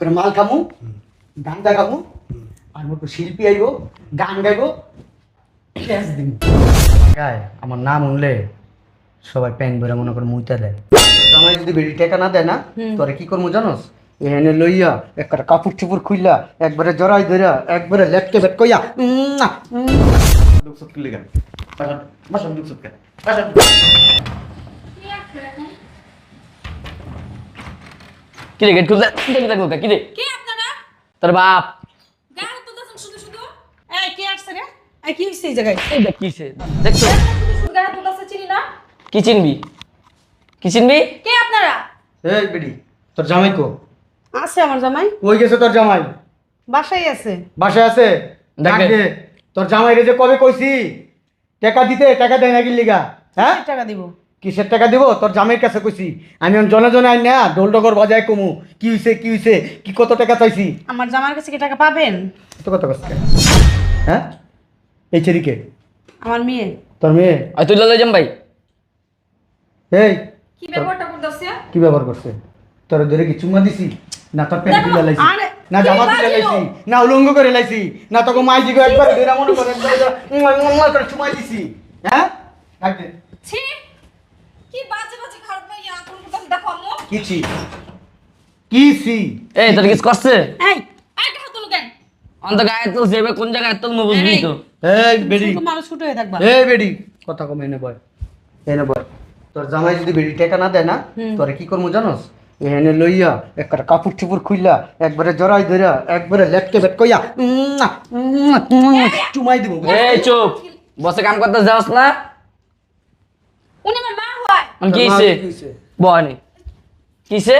করে মাল খামু গান্দা খামু আর মতো শিল্পী আইব গান গাইব ক্যাশ দিন গায় আমার নাম উনলে সবাই প্যান ভরে মনে করে মুইতা দেয়। জামাই যদি বেড়ি টাকা না দেয় না তোরে কি করব জানোস? এনে লইয়া একটা কাপড় চুপড় খুইলা একবারে জড়াই ধরা একবারে লেটকে বেট কইয়া উম, আহ, দুঃখ সুখ কিনলে কেন? বাসা বাসা দুঃখ সুখ কেন বাসা কি রে গেট খুলতে? দেখি দেখো কি রে কে আপনারা? তোর বাপ। গান তুলতেছেন শুধু শুধু। এই কে আসছে রে? এই কি হইছে এই জায়গায়? এই দেখ কিসে দেখছ? শুধু শুধু গান তুলতেছে চিনি না? কি চিনবি? কি চিনবি? কে আপনারা? এই বেডি তোর জামাই কো? আছে আমার জামাই। কই গেছে তোর জামাই? বাসায় আছে। বাসায় আছে? ডাক ডাক দে। দে। তোর জামাই রে যে কবে কইছি? টাকা দিতে টাকা দেয় নাকি লিগা? হ্যাঁ? টাকা দিব। কিসের টাকা দিব তোর জামাইয়ের কাছে কইছি আমি এখন জনে জনে আই না ঢোল ডগর বাজায় কমু কি হইছে কি হইছে কি কত টাকা চাইছি আমার জামার কাছে কি টাকা পাবেন তো কত কষ্ট হ্যাঁ এই ছেড়িকে আমার মেয়ে তোর মেয়ে আর তুই ললে যাম ভাই এই কি ব্যাপারটা করতেছে কি ব্যবহার করছে তোর ধরে কি চুমা দিছি না তোর প্যান্ট তুলে লাইছি না জামা তুলে? লাইছি না উলঙ্গ করে লাইছি না তোকে মাই দিগো একবার ধরে মনে করে একবার চুমা দিছি হ্যাঁ ডাক দে। ছি কি বাজে বাজে খারাপ না ইয়া তুমি করতেছ কিছি কি সি এই তোর কিছু করছে? এই। এই টাকা তুলো কেন অন্ত গায়ে তো যাবে কোন জায়গায় তোর মু বুঝবি তো? এই বেডি। মানুষ ছুটে হয়ে থাকবা। এই বেডি। কথা কম এনে বয়। এনে বয়। তোর জামাই যদি বেডি টাকা না দেয় না তোরে কি করব জানোস? এনে লইয়া একটা কাপড় চুপড় খুইলা একবারে জড়াই ধরা একবারে লেটকে বেট কইয়া চুমাই দিব এই চুপ। বসে কাম করতে যাস না? উনি আমার মা হয়। কি হইছে? কি হইছে? বয়নি কিসে?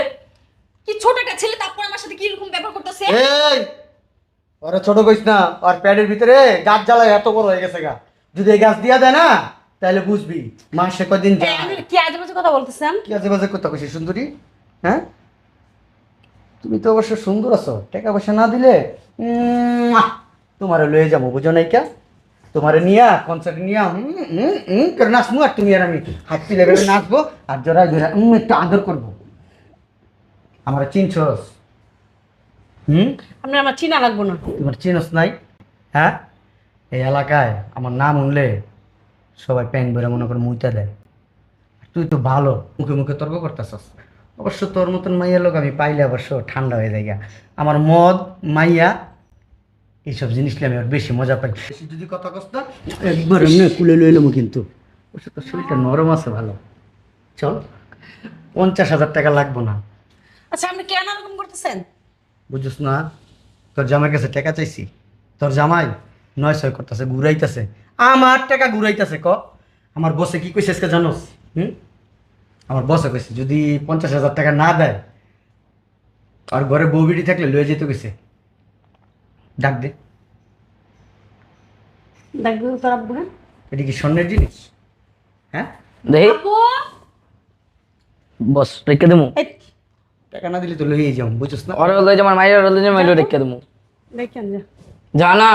কি ছোট একটা ছেলে তারপর আমার সাথে কি রকম ব্যবহার করতেছে? এই ওরা ছোট কইস না আর প্যাডের ভিতরে গাছ জ্বালায় এত বড় হয়ে গেছে গা। যদি এই গাছ দিয়া দেয় না তাহলে বুঝবি মাসে কদিন যায়। কি আজে বাজে কথা বলতেছেন কি আজে বাজে কথা কইছি সুন্দরী? হ্যাঁ? তুমি তো অবশ্য সুন্দর আছো টাকা পয়সা না দিলে তোমারে লয়ে যাব বুঝো নাই কে? তোমারে নিয়া কনসার্ট নিয়া করে নাচবো আর তুমি আর আমি হাঁটছি লেভেলে নাচবো আর জোড়া উম একটু আদর করব। আমার চিনছস। হুম? আপনার আমার চিনা লাগবো না। তোমার চিনস নাই? হ্যাঁ? এই এলাকায় আমার নাম উনলে সবাই প্যান ভরে মনে করে মুইতা দেয়। তুই তো ভালো মুখে মুখে তর্ক করতেছস। অবশ্য তোর মতন মাইয়া লোক আমি পাইলে অবশ্য ঠান্ডা হয়ে যায়। আমার মদ মাইয়া এইসব জিনিস নিয়ে আমি আর বেশি মজা পাই। যদি কথা কস না একবার এমনি কুলে লইলাম কিন্তু। অবশ্য তোর শরীরটা নরম আছে ভালো। চল পঞ্চাশ হাজার টাকা লাগবো না। আচ্ছা আপনি কেন এরকম করতেছেন? বুঝছিস না? তোর জামাইয়ের কাছে টাকা চাইছি। তোর জামাই নয় ছয় করতেছে ঘুরাইতেছে। আমার টাকা ঘুরাইতেছে ক? আমার বসে কি কইছে আজকে জানোস? হুম? আমার বসে কইছে যদি পঞ্চাশ হাজার টাকা না দেয় আর ঘরে বউ বিড়ি থাকলে লয়ে যেতে কইছে। ডাক দে। দেখব তোর আব্বু হ্যাঁ? এটা কি স্বর্ণের জিনিস? হ্যাঁ? দেখি বস রেখে দেবো। টাকা না দিলে তো লইয়ে যাও বুঝছিস না? ওরে লয়ে যাবার মাইরে ওরে লয়ে যাবার মাইরে রেখে দেবো। দেখেন যে জানা।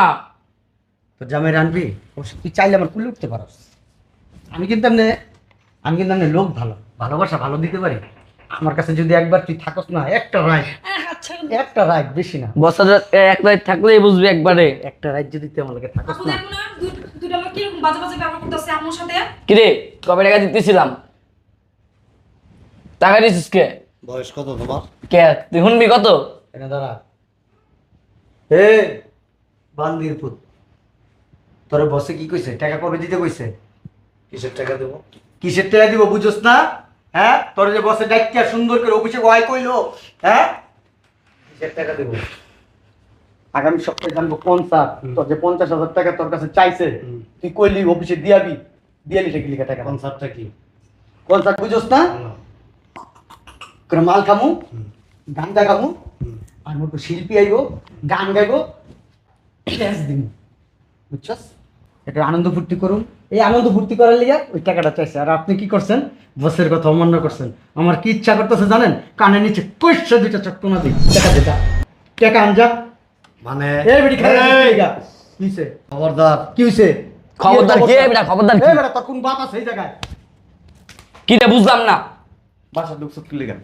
তোর জামাই আনবি অবশ্য তুই চাইলে আমার কুলে উঠতে পারস। আমি কিন্তু এমনি আমি কিন্তু এমনি লোক ভালো ভালোবাসা ভালো দিতে পারি। আমার কাছে যদি একবার তুই থাকস না একটা রাইট আচ্ছা। একটা রাইট বেশি না। বছর এক রাত থাকলেই বুঝবি একবারে। একটা রাইট যদি তুই আমার কাছে থাকস না। দুইটা লোক কীরকম বাজে বাজে ব্যবহার করতেছে আম্মুর সাথে? কিরে কবে টাকা দিতেছিলাম? টাকা দিছিস কে? বয়স কত তোমার? কে? তুই শুনবি কত? এনে দাঁড়া। হে! বান্দির পুত। তোর বসে কি কইছে? টাকা কবে দিতে কইছে? কিসের টাকা দেবো? কিসের টাকা দিব বুঝোস না? হ্যাঁ? তোর যে বসে ডাকিয়া সুন্দর করে অফিসে ওয়াই কইলো হ্যাঁ? কিসের টাকা দিব? আগামী সপ্তাহে জানব কনসার্ট তোর যে পঞ্চাশ হাজার টাকা তোর কাছে চাইছে তুই কইলি অফিসে দিয়াবি দিয়ালি টাকি লিখা টাকা। কনসার্টটা কি? কনসার্ট বুঝোস না। করে মাল খামু গান্দা খামু আর মতো শিল্পী আইব গান গাইব ক্যাশ দিব বুঝছস? একটা আনন্দ ফুর্তি করুন। এই আনন্দ ফুর্তি করার লিগে ওই টাকাটা চাইছে। আর আপনি কি করছেন? বসের কথা অমান্য করছেন। আমার কি ইচ্ছা করতেছে জানেন? কানের নিচে কইসা দুইটা চট্টনা দিই। টাকা দিটা টাকা আনজা মানে এই বেটি খাই কি হইছে? খবরদার। কি হইছে? খবরদার কে? বেটা খবরদার কি? এই বেটা তোর কোন বাপ আছে এই জায়গায়? কি রে বুঝলাম না। বাসা দুঃখ সুখ কিনলে কেন?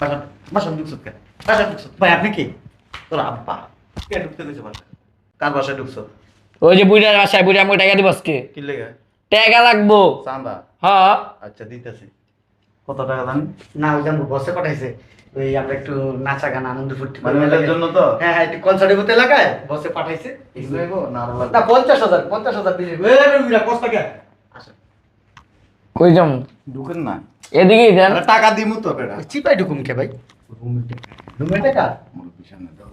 বাসা বাসা দুঃখ সুখ কেন? বাসায় ঢুকছো ভাই আপনি কি? তোর আব্বা। কে ঢুকতে দিছে বাসায়? কার বাসায় ঢুকছো? ওই যে বুড়ার বাসায় বুড়ি আমাকে টাকা দিব আজকে কি? লেগে টাকা লাগবো। চান্দা হ্যাঁ। আচ্ছা দিতেছি। কত টাকা দাম? না ওই জানব বসে পাঠাইছে। ওই আমরা একটু নাচা গান আনন্দ ফুর্তি মানে মেলার জন্য তো? হ্যাঁ হ্যাঁ একটু কনসার্টের মতো এলাকায় বসে পাঠাইছে। না পঞ্চাশ হাজার পঞ্চাশ হাজার দিলে কষ্ট কে। কই যাম? ঢুকেন না। এদিকেই দেন। টাকা দিমু তো বেটা। চিপাই ঢুকুম কে ভাই? রুমে টাকা মুরব্বি সামনে দাও।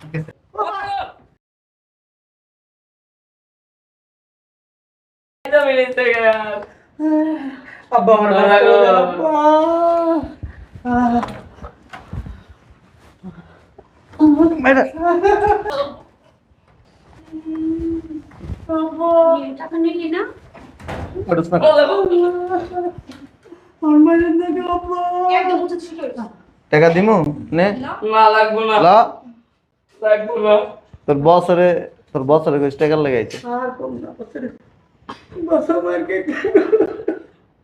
ঠিক আছে। আব্বা আমার বাবা বাবা গো। গো, আব্বা। টাকা নিলি না একদম উঁচু ছিল এটা। টাকা দিমু নে না লাগবো না। লা লাগবো না। তোর বছরে তোর বছরে কইস টাকা লাগাইছে।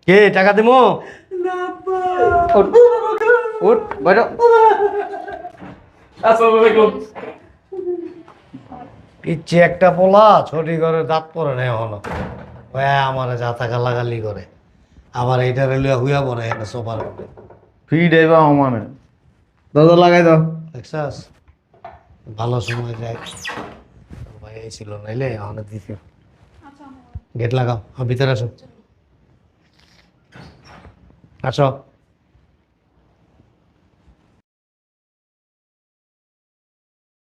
কে টাকা দেবো উঠ। উঠ বাইরে। আসসালামু আলাইকুম পিচ্ছি একটা পোলা ছটি করে দাঁত পরে নেই হলো। আমার যাতা গালাগালি করে। আবার এইটা রেলে হুইয়া পড়ে এটা সোফার উপরে। ফ্রি ড্রাইভার মানে। দাদা লাগাই দাও। দেখছাস ভালো সময় যায়। ভাই এসেছিল ছিল নাইলে অনেক দিছি। গেট লাগাও আর ভিতরে আসো। আসো।